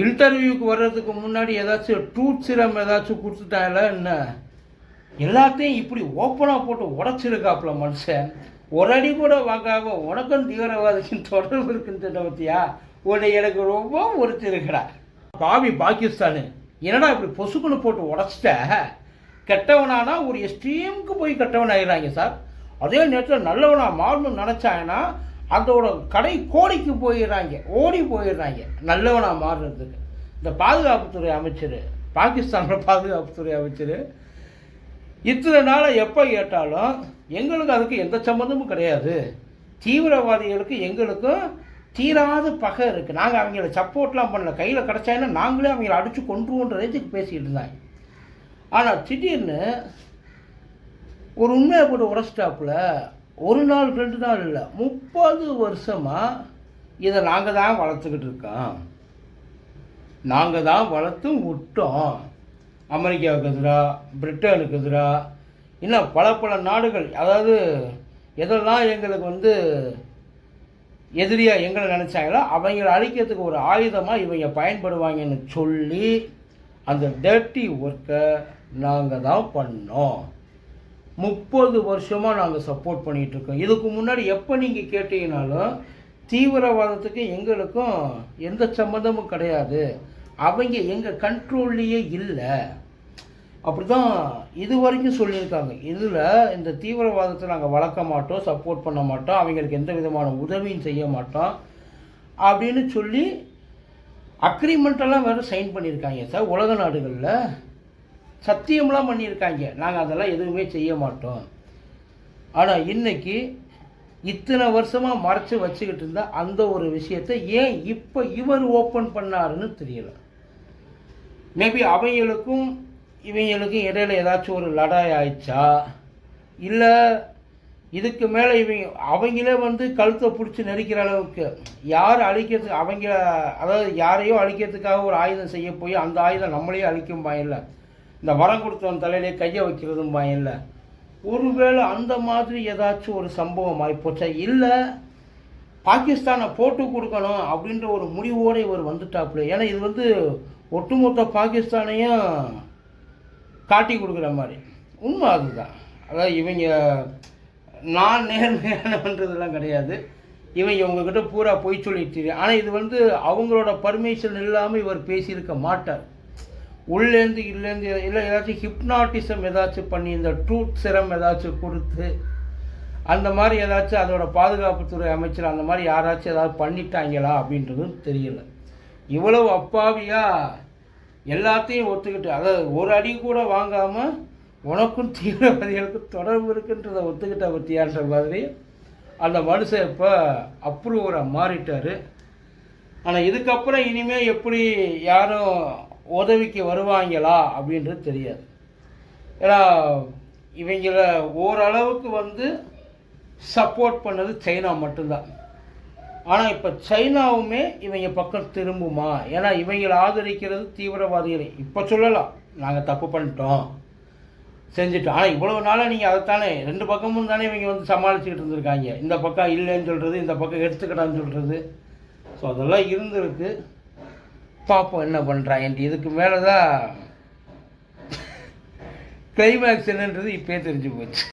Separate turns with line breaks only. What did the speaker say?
இன்டர்வியூக்கு வர்றதுக்கு முன்னாடி ஏதாச்சும் ட்ரூத் சிரம் ஏதாச்சும் கொடுத்துட்டாங்களா என்ன? எல்லாத்தையும் இப்படி ஓப்பனாக போட்டு உடச்சிருக்காப்புல மனுஷன். ஒரு அடி கூட வாங்காம உனக்கும் தீவிரவாதிக்கும் தொடர்பு இருக்குன்னு சொன்ன உன்னை எனக்கு ரொம்ப உறுத்திருக்கடா பாவி பாகிஸ்தானு என்னடா இப்படி பொசுக்குன்னு போட்டு உடச்சிட்ட? கெட்டவனானா ஒரு எஸ்ட்ரீமுக்கு போய் கெட்டவன் ஆயிடுறாங்க சார். அதே நேரத்தில் நல்லவனாக மாறணும்னு நினச்சாங்கன்னா அதோட கடை கோடிக்கு போயிடுறாங்க ஓடி போயிடுறாங்க. நல்லவனாக மாறுறதுக்கு இந்த பாதுகாப்புத்துறை அமைச்சர் பாகிஸ்தானோட பாதுகாப்புத்துறை அமைச்சர் இத்தனை நாளை எப்போ கேட்டாலும் எங்களுக்கு அதுக்கு எந்த சம்மந்தமும் கிடையாது. தீவிரவாதிகளுக்கு எங்களுக்கும் தீராத பகை இருக்குது நாங்கள் அவங்கள சப்போர்ட்லாம் பண்ணல. கையில் கிடச்சாங்கன்னா நாங்களே அவங்கள அடித்து கொன்றுவோன்ற ரேஞ்சுக்கு பேசிக்கிட்டு இருந்தாங்க. ஆனால் திடீர்னு ஒரு உண்மையை போட்டு உடச்சிட்டாப்புல ஒரு நாள் ரெண்டு நாள் இல்லை முப்பது வருஷமாக இதை நாங்கள் தான் வளர்த்துக்கிட்டு இருக்கோம். நாங்கள் தான் வளர்த்தும் விட்டோம். அமெரிக்காவுக்கு எதிராக பிரிட்டனுக்கு எதிராக இன்னும் பல பல நாடுகள் அதாவது எதெல்லாம் எங்களுக்கு வந்து எதிரியாக எங்களை நினச்சாங்களோ அவங்கள அழிக்கிறதுக்கு ஒரு ஆயுதமாக இவங்க பயன்படுவாங்கன்னு சொல்லி அந்த டர்ட்டி ஒர்க்கை நாங்கள் தான் பண்ணோம். முப்பது வருஷமாக நாங்கள் சப்போர்ட் பண்ணிகிட்ருக்கோம் இதுக்கு முன்னாடி எப்போ நீங்கள் கேட்டீங்கனாலும் தீவிரவாதத்துக்கு எங்களுக்கும் எந்த சம்மந்தமும் கிடையாது. அவங்க எங்கள் கண்ட்ரோல்லையே இல்லை. அப்படி தான் இது வரைக்கும் சொல்லியிருக்காங்க. இதில் இந்த தீவிரவாதத்தை நாங்கள் வளர்க்க மாட்டோம் சப்போர்ட் பண்ண மாட்டோம் அவங்களுக்கு எந்த விதமான உதவியும் செய்ய மாட்டோம் அப்படின்னு சொல்லி அக்ரிமெண்ட்டெல்லாம் வேறு சைன் பண்ணியிருக்காங்க. சார் உலக நாடுகளில் சத்தியம்லாம் பண்ணியிருக்காங்க. நாங்கள் அதெல்லாம் எதுவுமே செய்ய மாட்டோம். ஆனால் இன்னைக்கு இத்தனை வருஷமாக மறைச்சி வச்சுக்கிட்டு இருந்த அந்த ஒரு விஷயத்தை ஏன் இப்போ இவர் ஓப்பன் பண்ணாருன்னு தெரியல. மேபி அவங்களுக்கும் இவங்களுக்கும் இடையில ஏதாச்சும் ஒரு லடாய் ஆயிடுச்சா? இல்லை இதுக்கு மேலே இவங்க அவங்களே வந்து கழுத்தை பிடிச்சி நெரிக்கிற அளவுக்கு யார் அழிக்கிறதுக்கு அவங்க அதாவது யாரையோ அழிக்கிறதுக்காக ஒரு ஆயுதம் செய்ய போய் அந்த ஆயுதம் நம்மளையே அழிக்கும் பயனில்லை இந்த வரம் கொடுத்தவன் தலையிலே கையை வைக்கிறதும் இல்லை. ஒருவேளை அந்த மாதிரி ஏதாச்சும் ஒரு சம்பவம் ஆகிப்போச்சா இல்லை பாகிஸ்தானை போட்டு கொடுக்கணும் அப்படின்ற ஒரு முடிவோடு இவர் வந்துட்டாப்புல. ஏன்னா இது வந்து ஒட்டுமொத்த பாகிஸ்தானையும் காட்டி கொடுக்குற மாதிரி. உண்மை அதுதான். அதாவது இவங்க நான் நேர்மையானவன்றதெல்லாம் கிடையாது. இவங்க உங்ககிட்ட பூரா பொய் சொல்லிட்டு ஆனால் இது வந்து அவங்களோட பர்மிஷன் இல்லாமல் இவர் பேசியிருக்க மாட்டார். உள்ளேருந்து இல்லேருந்து இல்லை ஏதாச்சும் ஹிப்னாட்டிசம் ஏதாச்சும் பண்ணி இந்த ட்ரூத் சிரம் ஏதாச்சும் கொடுத்து அந்த மாதிரி ஏதாச்சும் அதோட பாதுகாப்புத்துறை அமைச்சர் அந்த மாதிரி யாராச்சும் ஏதாவது பண்ணிட்டாங்களா அப்படின்றதும் தெரியல. இவ்வளவு அப்பாவியாக எல்லாத்தையும் ஒத்துக்கிட்டு அதாவது ஒரு அடி கூட வாங்காமல் உனக்கும் தீவிரவாதிகளுக்கும் தொடர்பு இருக்குன்றதை ஒத்துக்கிட்ட பற்றியான்ற மாதிரி அந்த மனுஷன் இப்போ அப்ரூவராக மாறிட்டார். ஆனால் இதுக்கப்புறம் இனிமேல் எப்படி யாரும் உதவிக்கு வருவாங்களா அப்படின்றது தெரியாது. ஏன்னா இவங்கள ஓரளவுக்கு வந்து சப்போர்ட் பண்ணது சைனா மட்டும்தான். ஆனால் இப்போ சைனாவுமே இவங்க பக்கம் திரும்புமா? ஏன்னா இவங்களை ஆதரிக்கிறது தீவிரவாதிகளை. இப்போ சொல்லலாம் நாங்கள் தப்பு பண்ணிட்டோம் செஞ்சுட்டோம். ஆனால் இவ்வளோ நாளாக நீங்கள் அதைத்தானே ரெண்டு பக்கமும் தானே இவங்க வந்து சமாளிச்சுக்கிட்டு இருந்திருக்காங்க. இந்த பக்கம் இல்லைன்னு சொல்கிறது இந்த பக்கம் எடுத்துக்கிட்டான்னு சொல்கிறது ஸோ அதெல்லாம் இருந்திருக்கு. பார்ப்போம் என்ன பண்ணுறாங்க இதுக்கு மேலே தான் கிளைமேக்ஸ் என்னன்றது இப்போயே தெரிஞ்சு போச்சு.